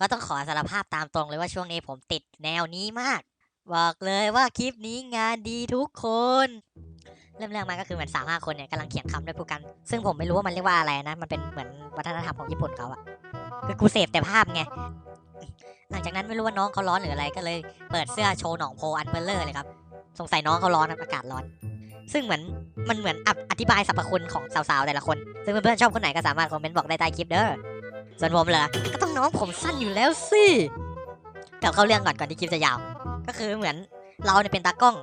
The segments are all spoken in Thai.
ก็ต้องขอสารภาพตามตรงเลยว่าช่วงนี้ผมติดแนวนี้มาก บอกเลยว่าคลิปนี้งานดีทุกคน เริ่มเรื่องมาก็คือเหมือนสามห้าคนเนี่ยกำลังเขียนคำด้วยผู้กัน ซึ่งผมไม่รู้ว่ามันเรียกว่าอะไรนะ มันเป็นเหมือนวัฒนธรรมของญี่ปุ่นเขาอะคือกูเสพแต่ภาพไงหลังจากนั้นไม่รู้ว่าน้องเขาร้อนหรืออะไรก็เลยเปิดเสื้อโชว์หนองโพอันเบลเลอร์เลยครับสงสัยน้องเขาร้อนอากาศร้อน ซึ่งเหมือนมันเหมือนออธิบายสรรพคุณของสาวๆแต่ละคน ซึ่งเพื่อนๆชอบคนไหนก็สามารถคอมเมนต์บอกได้ใต้คลิปเด้อ ส่วนผมเหรอก็ต้องน้องผมสั้นอยู่แล้วสิกลับเข้าเรื่องก่อนก่อนที่คลิปจะยาว ก็คือเหมือนเราเนี่ยเป็นตากล้อง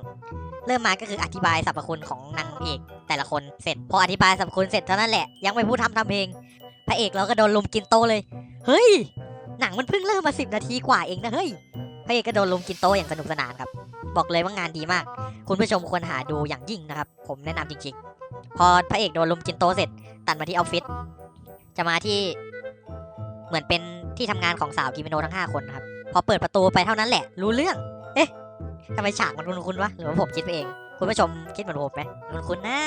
เริ่มมาก็คืออธิบายสรรพคุณของนางเอกแต่ละคนเสร็จ พออธิบายสรรพคุณเสร็จเท่านั้นแหละยังไม่พูดทำทำเพลงพระเอกเราก็โดนลุมกินโตเลย เฮ้ย หนังมันเพิ่งเริ่มมาสิบนาทีกว่าเองนะเฮ้ยพระเอกก็โดนลุมกินโตอย่างสนุกสนานครับ บอกเลยว่างานดีมาก คุณผู้ชมควรหาดูอย่างยิ่งนะครับ ผมแนะนำจริง ๆ พอพระเอกโดนลุมกินโตเสร็จ ตัดมาที่ออฟฟิศจะมาที่ เหมือนเป็นที่ทำงานของสาวกิมิโนทั้ง 5 คนนะครับ พอเปิดประตูไปเท่านั้นแหละ รู้เรื่อง เอ๊ะทำไมฉากมันคุ้นวะ หรือว่าผมคิดไปเอง คุณผู้ชมคิดเหมือนผมไหมคุ้นๆนะ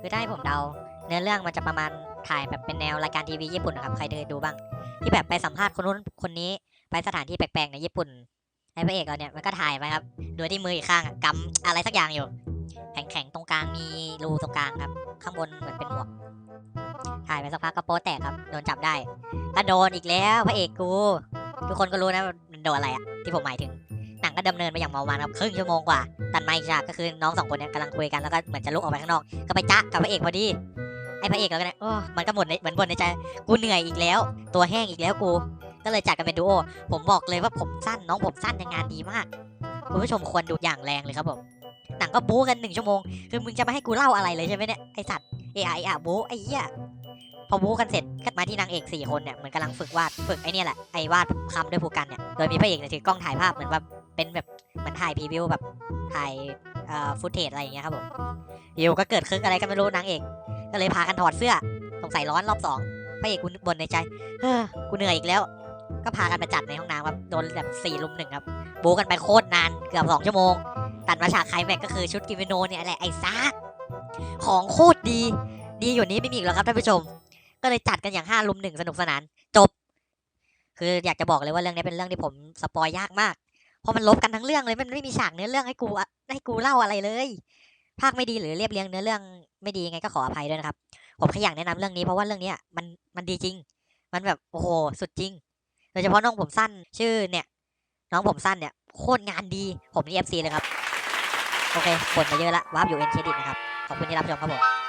คือได้ผมเดา เนื้อเรื่องมันจะประมาณถ่ายแบบเป็นแนวรายการทีวีญี่ปุ่นนะครับ ใครเคยดูบ้าง ที่แบบไปสัมภาษณ์คนนู้นคนนี้ ไปสถานที่แปลกๆในญี่ปุ่น ไอ้พระเอกเราเนี่ยมันก็ถ่ายไปครับ โดยที่มืออีกข้างกำอะไรสักอย่างอยู่ แข็งๆตรงกลางมีรูตรงกลางครับ ข้างบนเหมือนเป็นหมวก ถ่ายไปสักพักก็โป๊แตกครับโดนจับได้ก็โดนอีกแล้วพระเอกกู ทุกคนก็รู้นะมันโดนอะไรอะที่ผมหมายถึงหนังก็ดำเนินไปอย่างเมามันครับครึ่งชั่วโมงกว่าตัดมาอีกฉากก็คือน้องสองคนเนี่ยกำลังคุยกันแล้วก็เหมือนจะลุกออกไปข้างนอกก็ไปจ๊ะกับพระเอกพอดีไอ้พระเอกเราก็เนี่ยโอ้มันก็หมดในเหมือนบ่นในใจ กูเหนื่อยอีกแล้ว ตัวแห้งอีกแล้วกู ก็เลยจัดกันเป็นดูโอ ผมบอกเลยว่าผมสั้นน้องผมสั้นในงานดีมาก คุณผู้ชมควรดูอย่างแรงเลยครับผม หนังก็บู๊กันหนึ่งชั่วโมง คือมึงจะไม่ให้กูเล่าอะไรเลยใช่ไหมเนี่ย ไอสัตว์ เอไออะบู๊ไอ้เหี้ย พอบู๊กันเสร็จก็มาที่นางเอกสี่คนเนี่ยเหมือนกำลังฝึกวาดฝึกไอเนี่ยแหละไอวาดคำด้วยผู้กันเนี่ยโดยมีพระเอกเนี่ยถือกล้องถ่ายภาพเหมือนแบบเป็นแบบเหมือนถ่ายพรีวิวแบบถ่ายเอ่อฟุตเทจอะไรอย่างเงี้ยครับผมอยู่ก็เกิดคึกอะไรกันไม่รู้นางเอก ก็เลยพากันถอดเสื้อสงสัยร้อนรอบสองพระเอกกูบ่นในใจเฮ้อกูเหนื่อยอีกแล้ว ก็พากันไปจัดในห้องน้ำครับโดนแบบสี่ลุมหนึ่งครับบู๊กันไปโคตรนานเกือบสองชั่วโมงตัดมาฉากไคลแม็กก็คือชุดกิมิโนเนี่ยแหละไอ้ซากของโคตรดี ดีอยู่นี้ไม่มีอีกแล้วครับท่านผู้ชม ก็เลยจัดกันอย่างห้าลุมหนึ่งสนุกสนาน จบ คืออยากจะบอกเลยว่าเรื่องนี้เป็นเรื่องที่ผมสปอยยากมากเพราะมันลบกันทั้งเรื่องเลยมันไม่มีฉากเนื้อเรื่องให้กูให้กูเล่าอะไรเลยภาคไม่ดีหรือเรียบเรียงเนื้อเรื่องไม่ดียังไงก็ขออภัยด้วยนะครับ ผมแค่อยากแนะนำเรื่องนี้เพราะว่าเรื่องนี้มันมันดีจริง มันแบบโอ้โหสุดจริงโดยเฉพาะน้องผมสั้นชื่อเนี่ย น้องผมสั้นเนี่ยโคตรงานดีผมนี่เอฟซีเลยครับ โอเคผลมาเยอะละวาร์ปอยู่เอ็นเครดิตนะครับ ขอบคุณที่รับชมครับผม